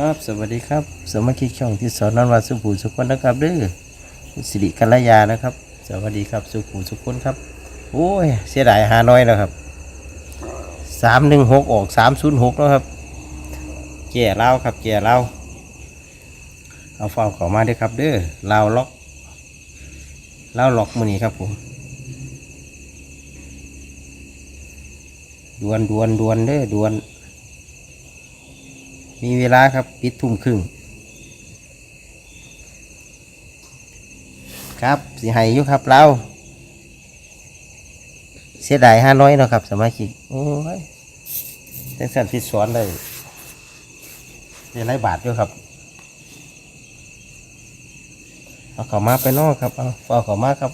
ครับสวัสดีครับสมาชิกช่องที่สอนนอนวัดสุภูสุขคนนะครับเด้อสิริกัลยานะครับ สวัสดีครับสุภูสุขคนครับ โอ้ยเสียดายหาน้อยแล้วครับสามหนึ่งหกออกสามศูนย์หกแล้วครับแก่เล่าครับแก่เล่าเอาเฝ้าเขอมาด้อครับเด้อเล่าล็อกเล่าล็อกมือนี้ครับผมดวนดวนดวนเด้อดวน มีเวลาครับปิดทุ่มครึ่งครับสิให้ยู่ครับเราเสียดายห้าน้อยเนาะครับ สมาชิกโอ้ยแต่สั่นพิดสอนได้ได้หลายบาทอยู่ครับเอาเขามาไปนอกครับเอาเอาเขามาครับ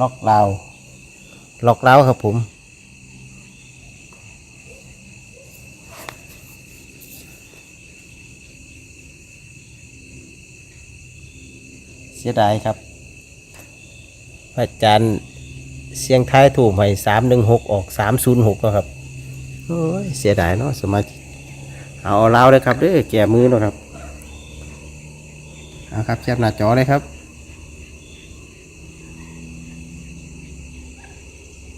ล็อกลาวล็อกลาวครับผม เสียดายครับพระอาจารย์เสียงท้ายถูกให้สามหนึ่งหกออกสามศูนย์หกแล้วครับโอ้ยเสียดายเนาะสมาธิเอาเอาเล้าวเลยครับเด้อแก่มือเนาะครับเอาครับแคบหน้าจอเลยครับ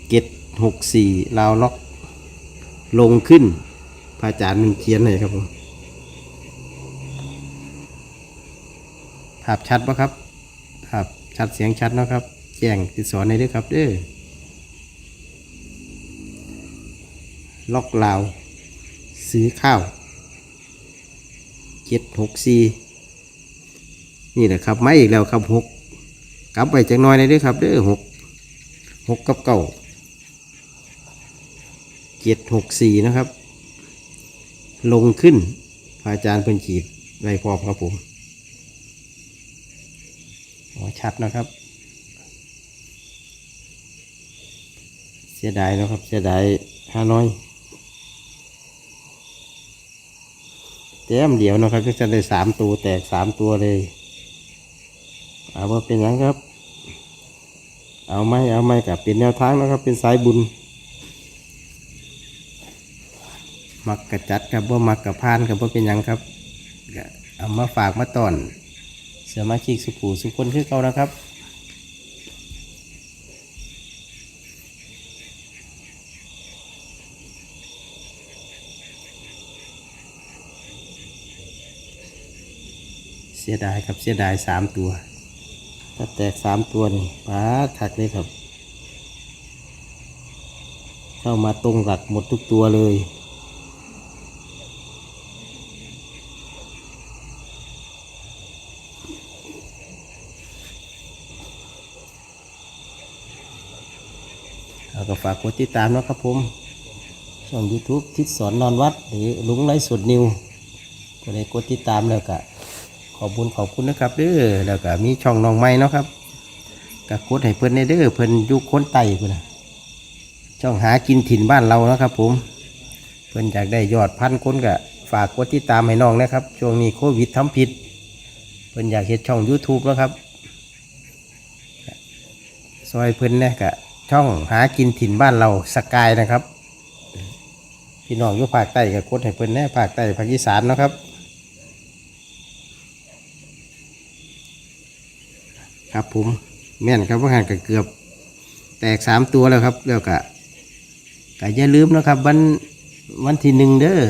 เจ็ดหกสี่ลาวล็อก ลงขึ้นพระอาจารย์มันเขียนเลยครับผมภาพชัดปะครับ ภาพชัดเสียงชัดนะครับ แจ้งติดสอนในด้วยครับเด้อล็อกลาว ซื้อข้าวเจ็ดหกสี่นี่แหละครับไม่อีกแล้วครับหกกลับไปจังน้อยในด้วยครับเด้อหกหกกับเก้าเจ็ดหกสี่นะครับ ลงขึ้นพระอาจารย์เพิ่นขีดไว้พร้อมครับผม ชัดนะครับ เสียดายนะครับ เสียดายห้าน้อยแต้มเดียวนะครับก็จะได้สามตัวแตกสามตัวเลยเอาว่าเป็นยังครับ เอาไหมเอาไหมกับเป็นแนวทางนะครับ เป็นสายบุญ มักกระจัดกับว่ามักกระพานกับว่าเป็นยังครับ เอามาฝากมาตอน สมาชิกสุขูสุขคนคือเก่านะครับเสียดายครับเสียดายสามตัวถ้าแตกสามตัวนี่ป้าดคักเลยครับ เข้ามาตรงหลักหมดทุกตัวเลย เอากกดติดตามนะครับผมช่อง YouTube ทิศสอนนอนวัด หรือลุงไลฟ์สดนิวก็ได้กดติดตามแล้วก็ขอบคุณขอบคุณนะครับเด้อแล้วก็มีช่องน้องใหม่เนาะครับก็กดให้เพิ่นในเด้อเพิ่นยุคคนไต่เพิ่นนะช่องหากินถิ่นบ้านเรานะครับ ผม เพิ่นอยากได้ยอดพันคนก็ฝากกดติดตามให้น้องนะครับ ช่วงนี้โควิดทำผิด เพิ่นอยากเฮ็ดช่อง YouTube แล้วครับซอยเพิ่นนี่ยกะ ช่องหากินถิ่นบ้านเราสกายนะครับ พี่น้องอยู่ภาคใต้กับกดให้เพิ่นแน่ภาคใต้ภาคอีสานนะครับครับผมแม่นครับว่าหันก็เกือบ แตกสามตัวแล้วครับแล้วก็ก็อย่าลืมนะครับ วันวันที่หนึ่งเด้อ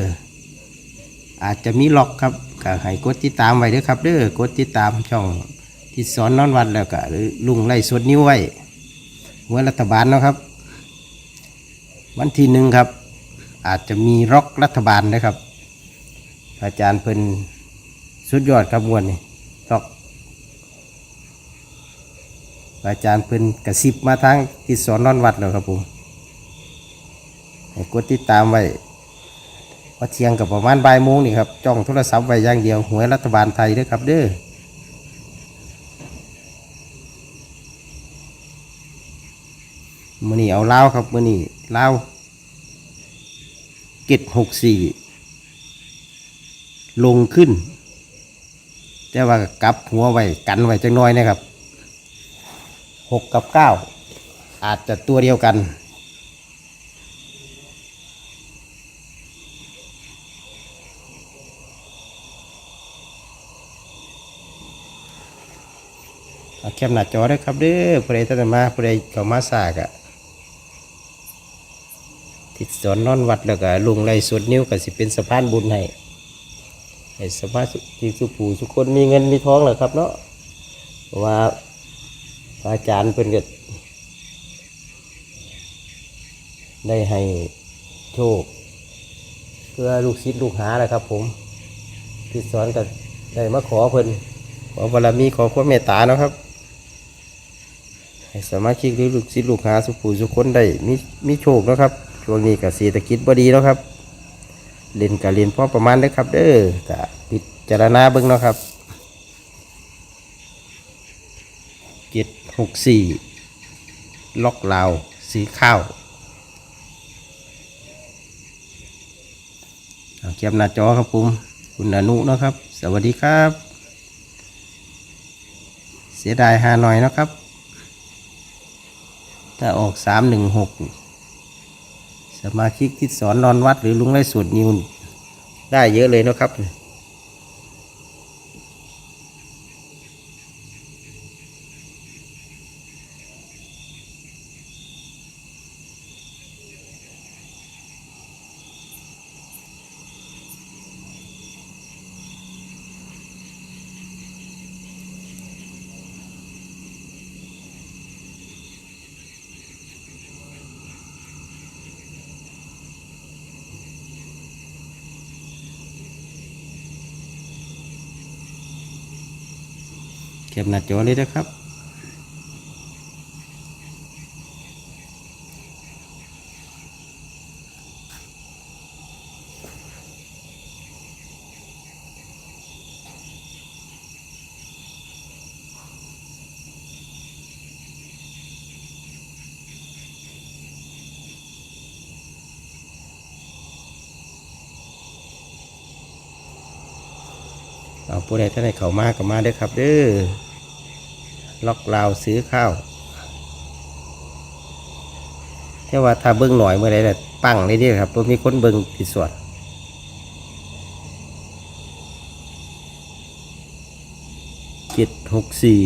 อาจจะมีล็อกครับก็ให้กดติดตามไว้เด้อครับ เด้อกดติดตามช่องที่สอนนอนวันแล้วก็หรือลุงไล่สดนิ้วไว้ หัวรัฐบาลนะครับ วันที่หนึ่งครับ อาจจะมีร็อกรัฐบาลนะครับ อาจารย์เพิ่นสุดยอดครับมวนนี่ร็อกอาจารย์เพิ่นกระซิบมาทางที่สอนนอนวัดแล้วครับผมให้กดติดตามไว้พอเที่ยงกับประมาณบ่ายโมงนี่ครับจ้องโทรศัพท์ไว้อย่างเดียวหวยรัฐบาลไทยด้อครับเด้อ นี้เอาเล้าครับมือนี้เล้าเจ็ดหกสี่ลงขึ้น แต่ว่ากับหัวไว้กันไว้จังน้อยนะครับหกกับเก้าอาจจะตัวเดียวกัน แคมหน้าจอได้ครับเด้อผู้ใดท่านมาผู้ใดเข้ามาสากอะ ติดสอนนอนวัดแล้วก็ลุงไล่สวดนิ้วก็สิเป็นสะพานบุญให้ให้สมาชิกสุผูทุคนมีเงินมีท้องแหละครับเนาะว่าอาจารย์เพิ่นก็ได้ให้โชค เพื่อลูกศิษย์ลูกหาแหละครับ ผมที่สอนก็ได้มาขอเพิ่นขอบารมีขอความเมตตาเนาะครับให้สมาชิกหรือลูกศิษย์ลูกหาสุขูสุคนได้มีมีโชคเนาะครับ ช่วงนี้กับเศรษฐกิจบ่ดีเนาะครับเล่นกับเล่นพอประมาณเด้อครับ เด้อกะพิจารณาเบิ่งเนาะครับเจ็ดหกสี่ล็อกลาวสีข้าวเอาเก็บหน้าจอครับผมคุณอนุเนาะครับ สวัสดีครับ เสียดายหาหน่อยนะครับ ถ้าออกสามหนึ่งหก สมาชิกที่สอนนอนวัดหรือลุงไร่สุดนิวได้เยอะเลยนะครับ เก็บหน้าจอเลยนะครับเอาผู้ใดท่านใดเข้ามาก็มาเด้อครับเด้อ ล็อกลาวซื้อข้าวแต่ว่าถ้าเบิ้งหน่อยเมื่อไรน่ปังเลยเด้ครับมีคนเบิ้งติดส่วดเจ็ดหกสี่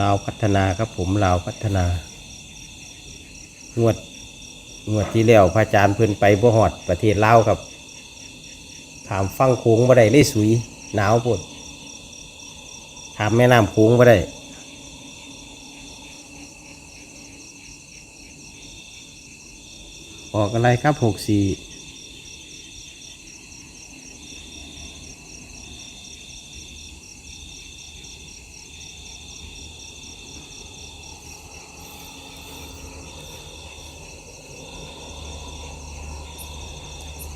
ลาวพัฒนาครับผมลาวพัฒนางวดงวดที่แล้วพระอาจารย์เพิ่นไปบ่ฮอดประเทศลาวครับ ถามฟังโค้งบ่ได้เลยสุย หนาวปวดถามแม่น้ำโค้งบ่ได้ออกอะไรครับหกสี่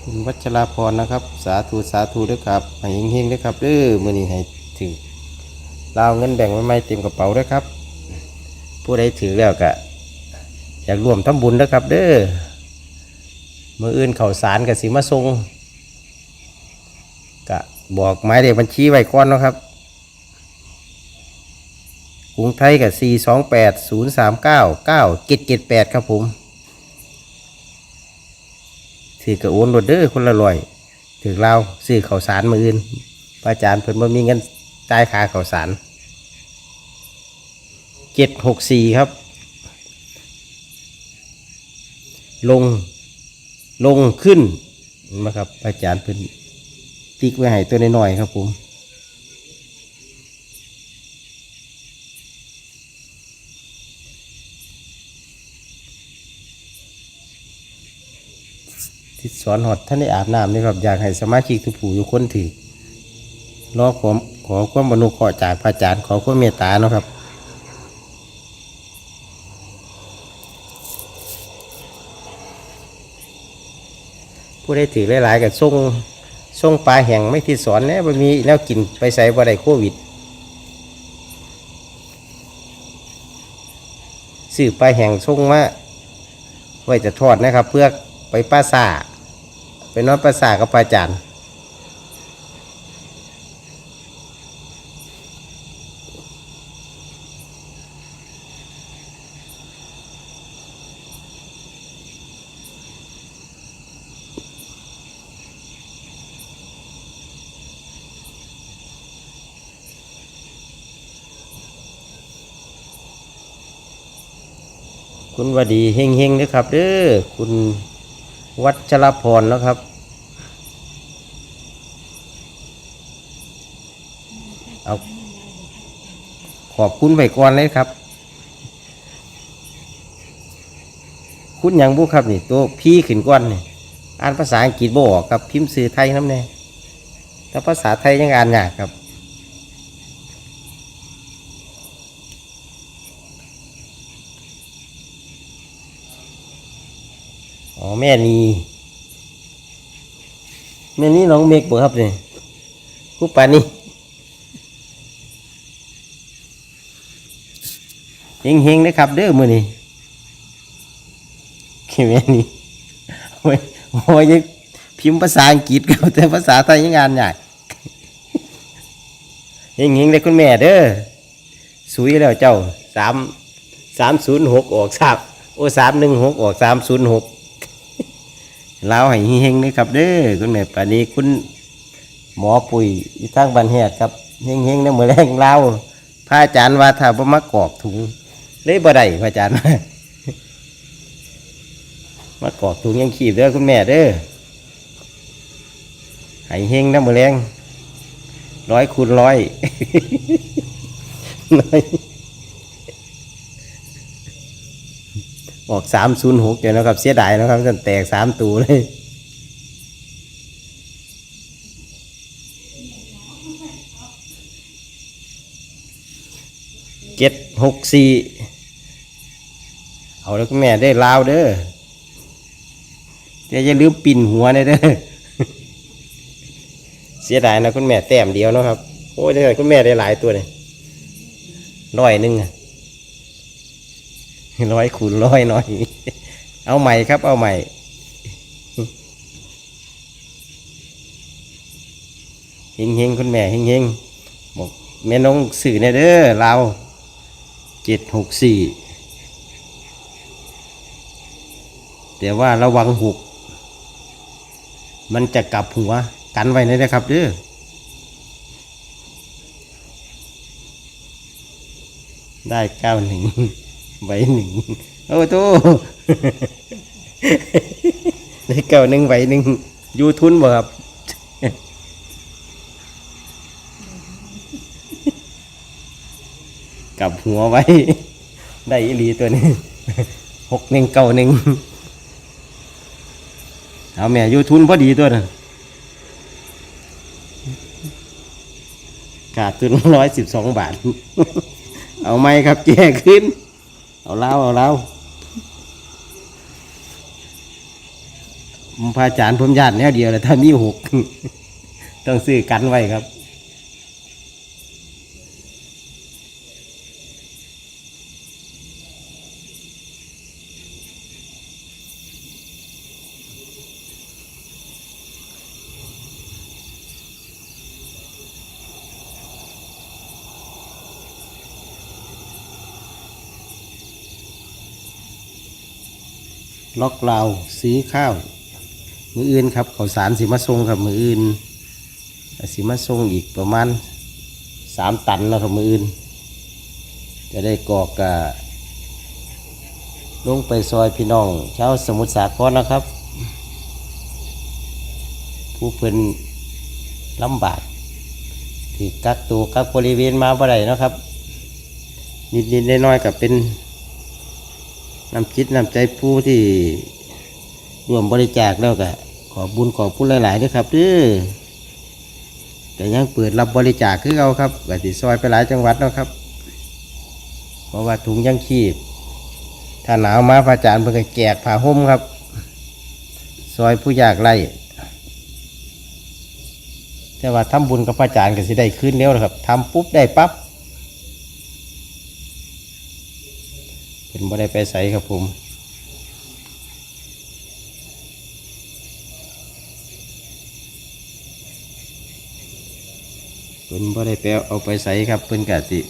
คุณวั ชราพรนะครับ สาธุสาธุด้วยครับให้เฮงๆด้วยครับเด้อมือนี้ให้ถือลาวเงินแบ่งไว้ไม่เต็มกระเป๋าด้วยครับ ผู้ใดถือแล้วก็อยากรวมทำบุญนะครับ เด้อมืออื่นเข่าสารกับสิมาทรงกะบอกหมายเลขบัญชีไว้ก่อนนะครับกรุงไทยกับ4 2 8 0 3 9 9 7 7 8 ครับผม ถือกระโอนรถเด้อคนละรอยถือเราซื้อข่าวสารมืออื่นพระอาจารย์เพิ่นบ่มีเงินจ่ายค่าข่าวสารเจ็ดหกสี่ครับ ลงลงขึ้นนะครับพระอาจารย์เพิ่นติ๊กไว้ให้ตัวน้อยๆครับผม ที่สอนหอดท่านได้อาบน้ำนี่ครับอยากให้สมาชิกทุกผู้ทุกคนถือรอขอขอความบรรลุขอจากพระอาจารย์ขอความเมตตาเนาะครับผู้ได้ถือหลายๆกับส่งส่งปลาแห่งไม่ที่สอนเนี่ยมันมีแนวกินไปใส่บ่ได้โควิดซื้อปลาแห่งส่งมาไว้จะทอดนะครับ เพื่อไปป้าซา ไปนอนประสากับปาจานคุณวดีเฮงๆนะครับเด้อคุณ วัชรพรนะครับ เอาขอบคุณไว้ก่อนเลยครับ คุณยังบุครับนี่ ตัวพี่ขึ้นก้อนนี่อ่านภาษาอังกฤษบ่ออกครับ พิมพ์สื่อไทยน้ำแน่แต่ภาษาไทยยังอ่านยากครับ อ๋อแม่นีแม่นี้น้องเมกบ่ครับเนี่ยคู่ปานี่เฮงเฮงนะครับ เด้อมือนี่แม่นี่โอ้ยโอ้ยพิมพ์ภาษาอังกฤษกับแต่ภาษาไทยงานยากเฮงเฮงเลยคุณแม่เด้อสุยแล้วเจ้าสามสามศูนย์หกออกสามโอ้สามหนึ่งหกออกสามศูนย์หก ลาวให้เฮงนะครับเด้อคุณแม่ปานนี้คุณหมอปุ๋ยอยู่ทางบ้านแหดครับเฮงๆนะมือแรงลาวพระอาจารย์ว่าถ้าบ่มากรอกถุงเลยบ่ได้พระอาจารย์มากรอกถุงยังขีบเด้อคุณแม่เด้อให้เฮงนะมือแรงร้อยคูณร้อย ออกสามศูนย์หกเดี๋ยวนะครับ เสียดายนะครับจนแตกสามตูเลยเจ็ดหกสี่เอาแล้วคุณแม่ได้ลาวเด้อแต่อย่าลืมปิ่นหัวเด้อเด้อเสียดายนะคุณแม่แต้มเดียวนะครับ โอ้ยได้คุณแม่ได้หลายตัวเลยร้อยหนึ่งอะ ร้อยคูณร้อยหน่อย เอาใหม่ครับ เอาใหม่ เฮงเฮงคุณแม่เฮงเฮงบอกแม่น้องสื่อเนี่ยเด้อเราเจ็ดหกสี่แต่ว่าระวังหุก มันจะกลับหัว กันไว้เลยนะครับเด้อได้เก้าหนึ่ง ใบหนึ่งโอ้โตได้เก้าหนึ่งใบหนึ่งยูทุนบ่ครับกับหัวไว้ ได้อีหลีตัวนี้หกหนึ่งเก้าหนึ่งเอาแม่ยูทุนพอดีตัวนั้นขาดทุนร้อยสิบสองบาท เอาไหมครับแจกขึ้น เอาเล้าเอาเล้าผมพระอาจารย์ผมญาติแนวเดียวเลยถ้ามีหก ต้องซื้อกันไว้ครับ ล็อกเราวซื้อข้าว มืออื่นครับข้าสารสิมาส่งครับมืออื่นสิมาส่งอีกประมาณสามตันแล้วครับมืออื่น จะได้กอกกะลงไปซอยพี่น้องชาวสมุทรสาครนะครับ ผู้เพิ่นลำบากที่กักตัวกักบริเวณมาบ่ได้นะครับ นิดๆน้อยๆกับเป็น นำจิตนำใจผู้ที่ร่วมบริจาคแล้วก็ขอบุญขอผู้หลายๆด้วยครับเด้อแต่ยังเปิดรับบริจาคคือเราครับก็สิซอยไปหลายจังหวัดแล้วครับ เพราะว่าถุงยังชีพถ้าหนาวมาพระอาจารย์เพิ่งแจกผ้าห่มครับ ซอยผู้ยากไร้แต่ว่าทำบุญกับพระอาจารย์ก็สิได้ขึ้นเร็วครับทำปุ๊บได้ปั๊บ เป็นบ่ได้ไปใส่ครับผมเป็นบ่ได้ไปเอาไปใส่ครับเพิ่นกะสิ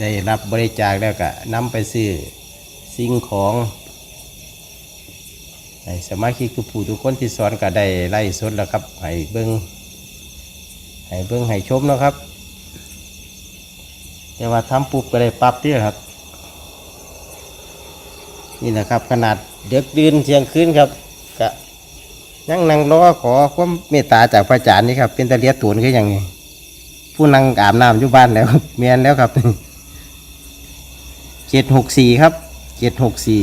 ได้รับบริจาคแล้วก็นำไปซื้อสิ่งของให้สมาชิกทุกผู้ทุกคนที่สอนก็ได้ไล่สดแล้วครับให้เบิ้งให้เบิ้งให้ชมนะครับ แต่ว่าทำปุ๊บก็ได้ปรับเด้อครับ นี่แหละครับ ขนาดเด็กดืนเที่ยงคืนครับกะยังนั่งรอขอความเมตตาจากพระอาจารย์นี่ครับ เป็นตะเลียตูนคืออย่างนี้ผู้นั่งอาบน้ำอยู่บ้านแล้วเมียนแล้วครับเจ็ดหกสี่ครับเจ็ดหกสี่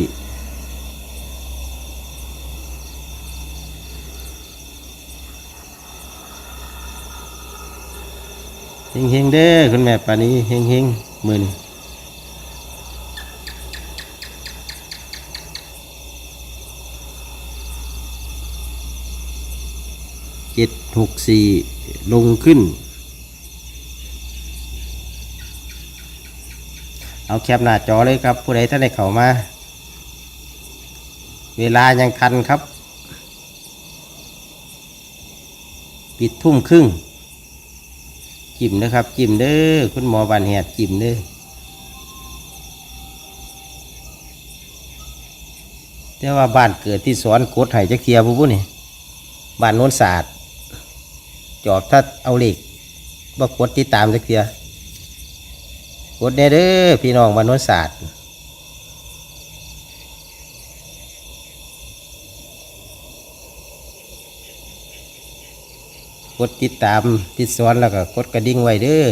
เฮงเฮงเด้อคุณแม่ป่านี้เฮงเฮงมือนี่ จ็ดหกสี่ลงขึ้น เอาแคปหน้าจอเลยครับ ผู้ใดท่านได้เข้ามา เวลายังทันครับ ปิดทุ่มครึ่งจิ้มนะครับจิ้มเด้อคุณหมอบานแหดจิ้มเด้อแต่ว่าบ้านเกิดที่สอนกดไห้จักเทียบุบุนี่บ้านโน้นศาสตร์ จอบถ้าเอาเหล็กบ่กดติดตามจักเทียกดแน่เด้อพี่น้องบ้านโน้นศาสตร์กดติดตามติดสอนแล้วก็กดกระดิ่งไว้เด้อ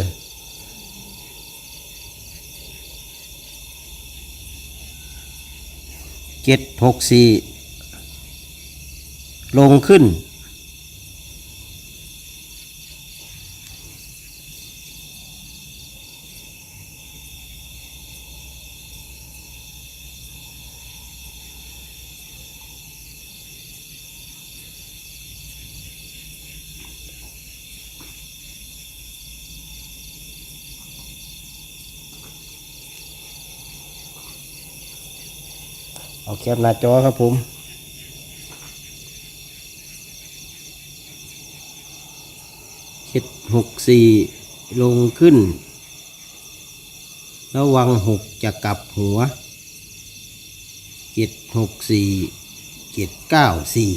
เจ็ดหกสี่ลงขึ้น ปหน้าจอครับผมเจ็ดหกสี่ลงขึ้น ระวังหกจะกลับหัวเจ็ดหกสี่เจ็ดเก้าสี่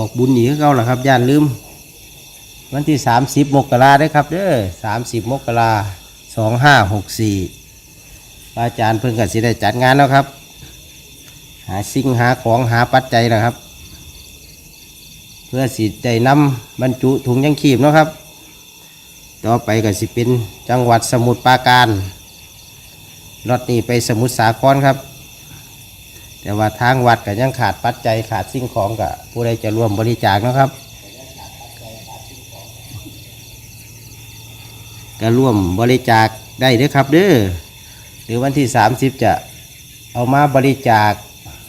เอากบอกบุญหนีเขาล่ะครับย่านลืม วันที่สามสิบมกราได้ครับเด้อสามสิบมกราสองห้าหกสี่อาจารย์เพิ่งกัสิได้จัดงานแล้วครับ หาสิ่งหาของหาปัจจัยนะครับ เพื่อสิได้นำบรรจุถุงยังขีบนะครับ ต่อไปก็สิเป็นจังหวัดสมุทรปราการรถนี้ไปสมุทรสาครครับ แต่ว่าทางวัดก็ยังขาดปัจจัยขาดสิ่งของกับผู้ใดจะร่วมบริจาคเนาะครับก็ร่วมบริจาคได้ด้อครับเด้อหรือวันที่ 30 จะเอามาบริจาค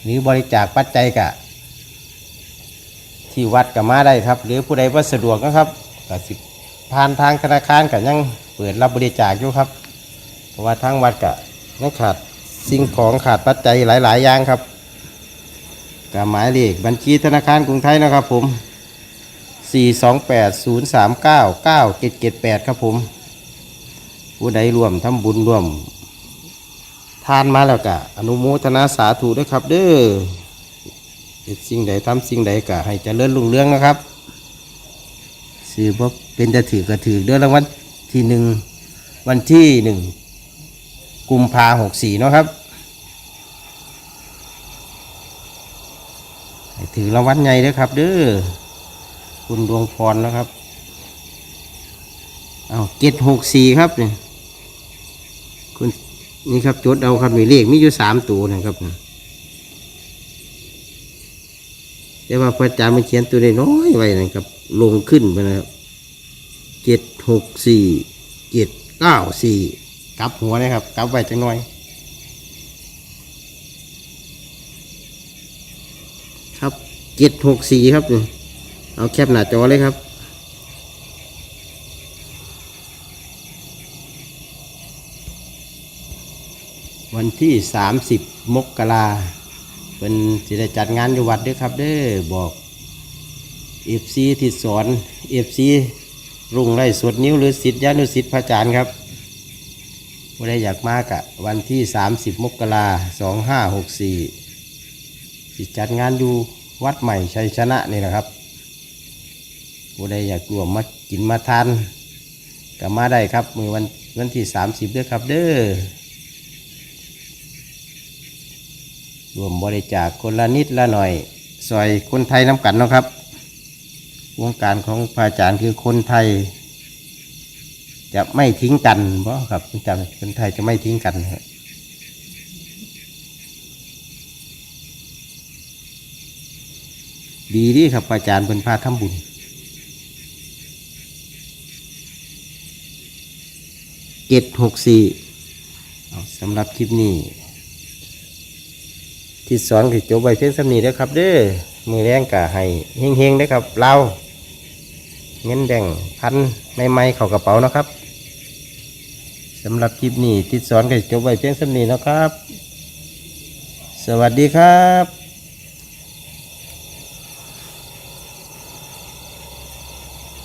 หรือบริจาคปัจจัยกะ ที่วัดก็มาได้ครับ หรือผู้ใดว่าสะดวกนะครับก็สิผ่านทางธนาคารก็ยังเปิดรับบริจาคอยู่ครับ เพราะว่าทางวัดก็ยังขาด สิ่งของขาดปัจจัยหลาย ๆ อย่างครับก็หมายเลขบัญชีธนาคารกรุงไทยนะครับผม 428-039-9778 ครับผม ผู้ใดร่วมทำบุญร่วม ทานมาแล้วก็อนุโมทนาสาธุด้วยครับ เด้อเสิ่งใดทำสิ่งใดก็ให้เจริญรุ่งเรืองนะครับสื่อว่าเป็นจะถือก็ถือเดือนรางวัลที่หนึ่งวันที่หนึ่ง กุมภาหกสี่เนาะครับถือรางวัลใหญ่เด้อครับเด้อคุณดวงพรนะครับเอาเจ็ดหกสี่ครับเนี่ยคุณนี่ครับจดเอาครับมีเลขมีอยู่สามตัวนะครับแต่ว่าพระอาจารย์มันเขียนตัวน้อยไว้นะครับ ลงขึ้นไปนะครับเจ็ดหกสี่เจ็ดเก้าสี่ กลับหัวนะครับ กลับไว้จังหน่อย ครับเจ็ดหกสี่ครับเอาแคปหน้าจอเลยครับวันที่ 30 มกราเป็นสิได้จัดงานอยู่วัดด้วยครับ เด้อบอกเอฟซีที่สอนเอฟซีรุ่งไรสวดนิ้วหรือสิทธิยานุสิทธิพระอาจารย์ครับ ผู้ใดอยากมากอะวันที่ 30 มกราสองห้าหกสี่จัดงานอยู่วัดใหม่ชัยชนะนี่แหละครับผู้ใดอยากรวมมากินมาทานก็มาได้ครับ มือวันวันที่ 30ด้อครับเด้อรวมบริจาคคนละนิดละหน่อยซอยคนไทยน้ำกันเนาะครับวงการของพระอาจารย์คือคนไทย จะไม่ทิ้งกันเพราะครับอาจารย์คนไทยจะไม่ทิ้งกันครับดีดีครับอาจารย์เป็นพาทำบุญ เจ็ดหกสี่สำหรับคลิปนี้ ที่สอนคือจบไว้เพียงสำนีเด้อครับ เด้อมือแรงกะให้เฮงๆเด้ครับ เราเงินแดงพันไม่ไม่ๆเข้ากระเป๋านะครับ สำหรับคลิปนี้ ติดสอนก็จบไว้เพียงสำนีนะครับ สวัสดีครับ